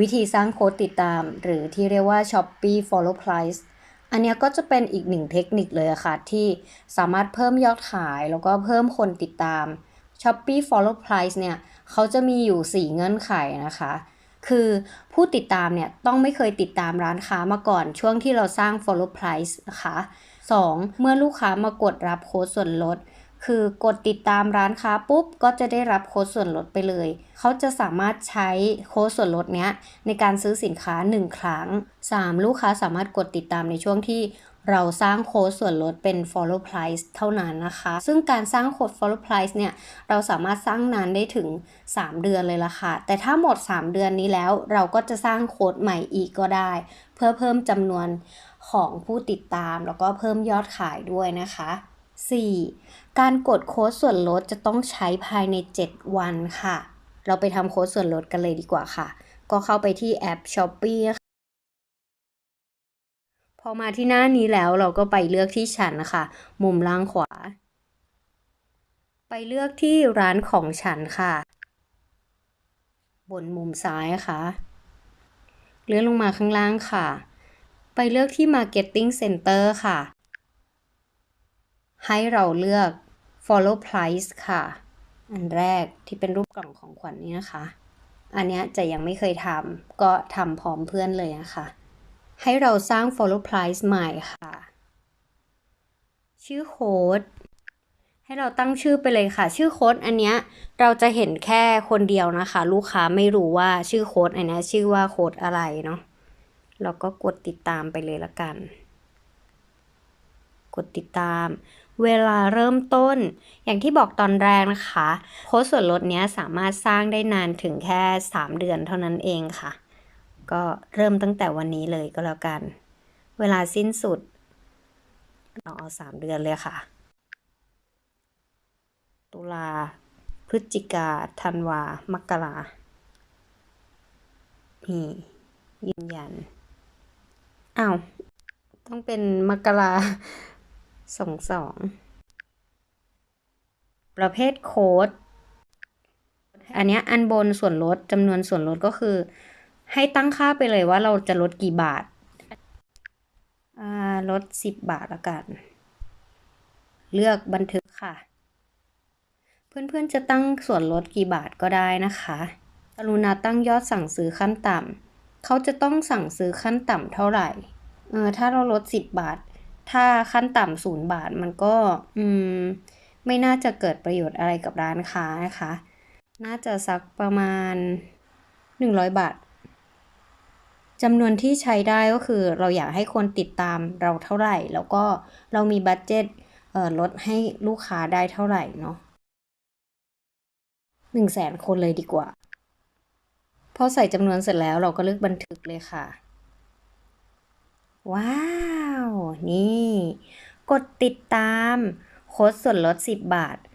วิธีสร้างโค้ดติดตาม หรือที่เรียกว่า Shopee Follow Price อันนี้ก็จะเป็นอีกหนึ่งเทคนิคเลยค่ะ ที่สามารถเพิ่มยอดขายแล้วก็เพิ่มคนติดตาม Shopee Follow Price เนี่ยเขาจะมีอยู่ 4 เงื่อนไขนะคะ คือผู้ติดตามเนี่ยต้องไม่เคยติดตามร้านค้ามาก่อน ช่วงที่เราสร้าง follow price นะคะ 2. เมื่อลูกค้ามากดรับโค้ดส่วนลด คือกดติดตามร้านค้าปุ๊บ ก็จะได้รับโค้ดส่วนลดไปเลย เขาจะสามารถใช้โค้ดส่วนลดเนี้ยในการซื้อสินค้า 1 ครั้ง 3. ลูกค้าสามารถกดติดตามในช่วงที่เราสร้างโค้ดส่วนลดเป็น follow price เท่านั้นนะคะ ซึ่งการสร้างโค้ด follow price เนี่ย เราสามารถสร้างนานได้ถึง 3 เดือนเลยล่ะค่ะ แต่ถ้าหมด 3 เดือนนี้แล้ว เราก็จะสร้างโค้ดใหม่อีกก็ได้ เพื่อเพิ่มจำนวนของผู้ติดตาม แล้วก็เพิ่มยอดขายด้วยนะคะ 4. การกดโค้ดส่วนลดจะต้องใช้ภายใน 7 วันค่ะ เราไปทำโค้ดส่วนลดกันเลยดีกว่าค่ะ ก็เข้าไปที่แอป Shopee พอมาที่หน้านี้แล้วเราก็ไปเลือกที่ฉันนะคะมุมล่างขวา ไปเลือกที่ร้านของฉันค่ะ บนมุมซ้ายค่ะ เลื่อนลงมาข้างล่างค่ะ ไปเลือกที่ Marketing Center ค่ะ ให้เราเลือก follow price ค่ะ อันแรกที่เป็นรูปกล่องของขวัญนนี่นะคะ อันนี้จะยังไม่เคยทำก็ทำพร้อมเพื่อนเลยนะคะ ให้เราสร้าง follow price ใหม่ค่ะ ชื่อโค้ดให้เราตั้งชื่อไปเลยค่ะ ชื่อโค้ดอันเนี้ยเราจะเห็นแค่คนเดียวนะคะ ลูกค้าไม่รู้ว่าชื่อโค้ดอันนี้ชื่อว่าโค้ดอะไรเนาะเราก็กดติดตามไปเลยละกัน กดติดตาม เวลาเริ่มต้น อย่างที่บอกตอนแรกนะคะโค้ดส่วนลดนี้สามารถสร้างได้นานถึงแค่ 3 เดือนเท่านั้นเองค่ะ ก็เริ่มตั้งแต่วันนี้เลยก็แล้วกัน เวลาสิ้นสุด เราเอา 3 เดือนเลยค่ะ ตุลาพฤศจิกาธันวา มกรานี่ยืนยันอ้าว ต้องเป็นมกรา สองสอง ประเภทโค้ด อันนี้อันบนส่วนลดจำนวนส่วนลดก็คือ ให้ตั้งค่าไปเลยว่าเราจะลดกี่บาทาลดสิบบาทละกัน เลือกบันทึกค่ะ เพื่อนๆจะตั้งส่วนลดกี่บาทก็ได้นะคะกรุณาตั้งยอดสั่งซื้อขั้นต่ำเขาจะต้องสั่งซื้อขั้นต่ำเท่าไหร่ เออถ้าเราลดสิบบาท ถ้าขั้นต่ำศูนย์บาทมันก็อืมไม่น่าจะเกิดประโยชน์อะไรกับร้านค้านะคะ น่าจะสักประมาณหนึ่งร้อยบาทจำนวนที่ใช้ได้ก็คือเราอยากให้คนติดตามเราเท่าไหร่ แล้วก็เรามีบัตเจ็ตลดให้ลูกค้าได้เท่าไหร่เนาะหนึ่งแสนคนเลยดีกว่า พอใส่จำนวนเสร็จแล้วเราก็เลือกบันทึกเลยค่ะ ว้าว นี่ กดติดตามโค้ดส่วนลด 10 บาท